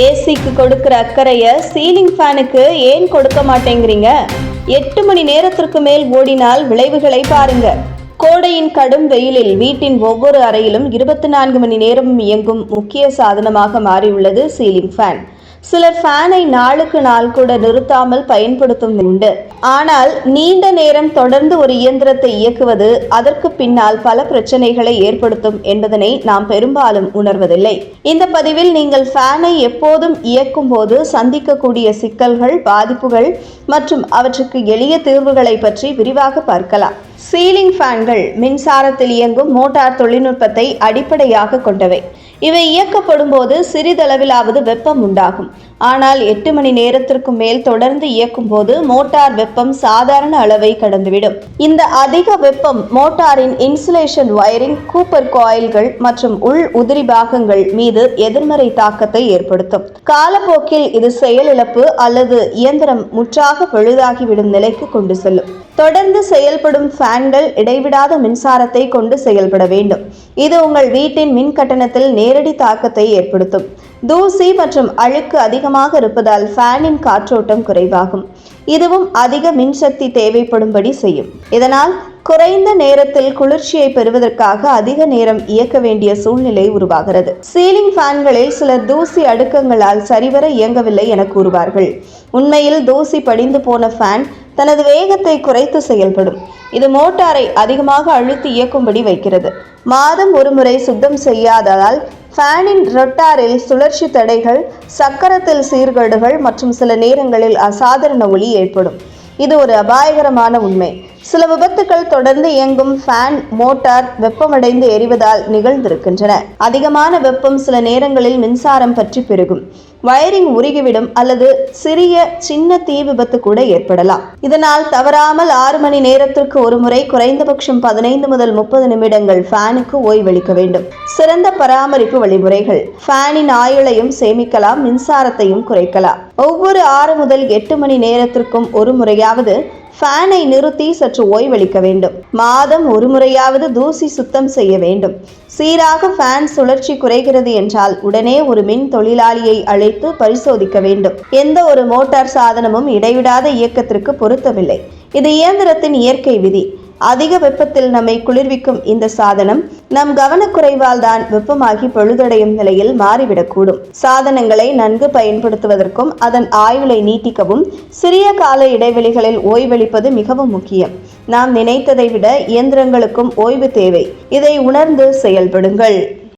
ஏசிக்கு கொடுக்கிற அக்கறைய சீலிங் ஃபேனுக்கு ஏன் கொடுக்க மாட்டேங்கிறீங்க? எட்டு மணி நேரத்திற்கு மேல் ஓடினால் விளைவுகளை பாருங்க. கோடையின் கடும் வெயிலில் வீட்டின் ஒவ்வொரு அறையிலும் இருபத்தி நான்கு மணி நேரமும் இயங்கும் முக்கிய சாதனமாக மாறியுள்ளது சீலிங் ஃபேன் சிலர் ஃபேனை நாளுக்கு நாள் கூட நிறுத்தாமல் பயன்படுத்தும் உண்டு. ஆனால் நீண்ட நேரம் தொடர்ந்து ஒரு இயந்திரத்தை இயக்குவது அதற்கு பின்னால் பல பிரச்சனைகளை ஏற்படுத்தும் என்பதனை நாம் பெரும்பாலும் உணர்வதில்லை. இந்த பதிவில் நீங்கள் ஃபேனை எப்போதும் இயக்கும் போது சந்திக்கக்கூடிய சிக்கல்கள் பாதிப்புகள் மற்றும் அவற்றுக்கு எளிய தீர்வுகளை பற்றி விரிவாக பார்க்கலாம். சீலிங் ஃபேன்கள் மின்சாரத்தில் இயங்கும் மோட்டார் தொழில்நுட்பத்தை அடிப்படையாக கொண்டவை. இவை இயக்கப்படும் போது சிறிதளவிலாவது வெப்பம் உண்டாகும். ஆனால் எட்டு மணி நேரத்திற்கு மேல் தொடர்ந்து இயக்கும் போது மோட்டார் வெப்பம் சாதாரண அளவை கடந்துவிடும். இந்த அதிக வெப்பம் மோட்டாரின் இன்சுலேஷன் வயரிங் கூப்பர் காயில்கள் மற்றும் உள் உதிரி பாகங்கள் மீது எதிர்மறை தாக்கத்தை ஏற்படுத்தும். காலப்போக்கில் இது செயலிழப்பு அல்லது இயந்திரம் முற்றாக பழுதாகிவிடும் நிலைக்கு கொண்டு செல்லும். தொடர்ந்து செயல்படும் ஃபேன்கள் இடைவிடாத மின்சாரத்தை கொண்டு செயல்பட வேண்டும். இது உங்கள் வீட்டின் மின் கட்டணத்தில் நேரடி தாக்கத்தை ஏற்படுத்தும். தூசி மற்றும் அழுக்கு அதிகமாக இருப்பதால் ஃபேனின் காற்றோட்டம் குறைவாகும். இதுவும் அதிக மின்சக்தி தேவைப்படும்படி செய்யும். இதனால் குறைந்த நேரத்தில் குளிர்ச்சியை பெறுவதற்காக அதிக நேரம் இயக்க வேண்டிய சூழ்நிலை உருவாகிறது. சீலிங் ஃபேன்களில் சிலர் தூசி அடுக்கங்களால் சரிவர இயங்கவில்லை என கூறுவார்கள். உண்மையில் தூசி படிந்து போன ஃபேன் தனது வேகத்தை குறைத்து செயல்படும். இது மோட்டாரை அதிகமாக அழுத்தி இயக்கும்படி வைக்கிறது. மாதம் ஒருமுறை சுத்தம் செய்யாததால் ஃபேனின் ரொட்டாரில் சுழற்சி தடைகள் சக்கரத்தில் சீர்கேடுகள் மற்றும் சில நேரங்களில் அசாதாரண ஒளி ஏற்படும். இது ஒரு அபாயகரமான உண்மை. சில விபத்துக்கள் தொடர்ந்து இயங்கும் ஃபேன் மோட்டார் வெப்பமடைந்து எரிவதால் நிகழ்ந்திருக்கின்றன. அதிகமான வெப்பம் சில நேரங்களில் மின்சாரம் பற்றி பெருகும். வயரிங் உருகிவிடும் அல்லது சிறிய சின்ன தீ விபத்து கூட ஏற்படலாம். இதனால் தவறாமல் ஆறு மணி நேரத்திற்கு ஒரு முறை குறைந்தபட்சம் பதினைந்து முதல் முப்பது நிமிடங்கள் ஃபேனுக்கு ஓய்வளிக்க வேண்டும். சிறந்த பராமரிப்பு வழிமுறைகள். ஃபேனின் ஆயுளையும் சேமிக்கலாம் மின்சாரத்தையும் குறைக்கலாம். ஒவ்வொரு ஆறு முதல் எட்டு மணி நேரத்திற்கும் ஒரு முறையாவது ஃபேனை நிறுத்தி சற்று ஓய்வளிக்க வேண்டும். மாதம் ஒரு முறையாவது தூசி சுத்தம் செய்ய வேண்டும். சீராக ஃபேன் சுழற்சி குறைகிறது என்றால் உடனே ஒரு மின் தொழிலாளியை அழைத்து பரிசோதிக்க வேண்டும். எந்த ஒரு மோட்டார் சாதனமும் இடைவிடாத இயக்கத்திற்கு பொருத்தமில்லை இது இயந்திரத்தின் இயற்கை விதி. அதிக வெப்பத்தில் நம்மை குளிர்விக்கும் இந்த சாதனம் நம் கவனக்குறைவால் தான் வெப்பமாகி பழுதடையும் நிலையில் மாறிவிடக்கூடும். சாதனங்களை நன்கு பயன்படுத்துவதற்கும் அதன் ஆயுளை நீட்டிக்கவும் சிறிய கால இடைவெளிகளில் ஓய்வளிப்பது மிகவும் முக்கியம். நாம் நினைத்ததை விட இயந்திரங்களுக்கும் ஓய்வு தேவை. இதை உணர்ந்து செயல்படுங்கள்.